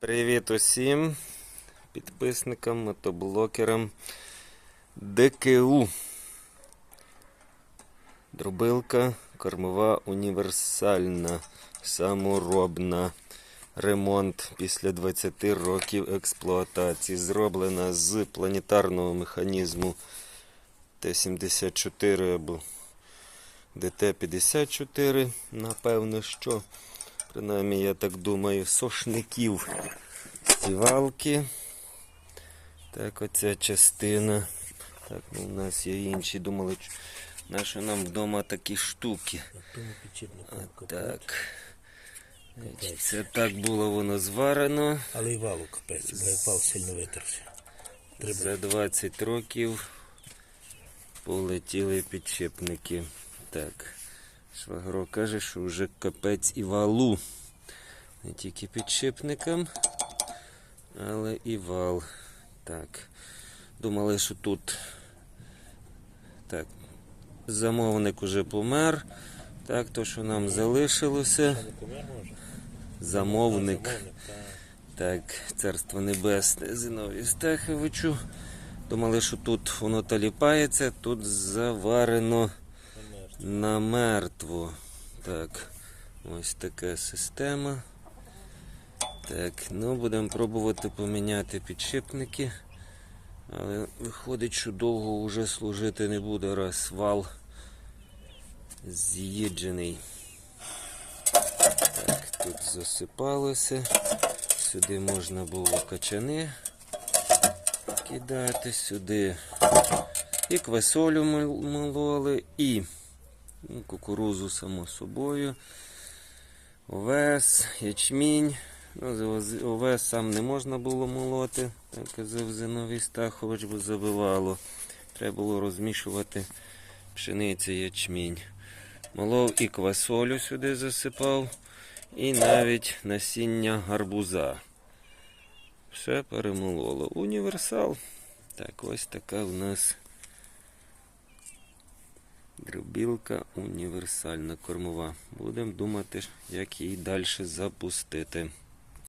Привіт усім підписникам, мотоблокерам ДКУ. Дробилка кормова універсальна, саморобна. Ремонт після 20 років експлуатації. Зроблена з планетарного механізму Т-74 або ДТ-54. Напевно, що. Принаймні, я так думаю, сошників стівалки. Так, оця частина. Так, ну, у нас є інші. Думали, нащо нам вдома такі штуки. Так. Це так було воно зварено. Але і валу капець, бо як вал сильно витерся. Треба За 20 років полетіли підшипники. Так. Швагро каже, що вже капець і валу. Не тільки підшипникам, але і вал. Так. Думали, що тут. Так. Замовник уже помер. Так, то, що нам залишилося. Замовник. Так. Царство небесне Зиновію Стаховичу. Думали, що тут воно таліпається, тут заварено. Намертво. Так, ось така система. Так, ну будемо пробувати поміняти підшипники. Але виходить, що довго вже служити не буде, раз вал з'їджений. Так, тут засипалося. Сюди можна було качани кидати, сюди і квасолю мололи, і ну, кукурузу, само собою. Овес, ячмінь. Ну, овес сам не можна було молоти, так казав Зиновій Стахович, бо забивало. Треба було розмішувати пшеницю ячмінь. Молов і квасолю сюди засипав, і навіть насіння гарбуза. Все перемололо. Універсал. Так, ось така в нас дробілка універсальна кормова. Будемо думати, як її далі запустити.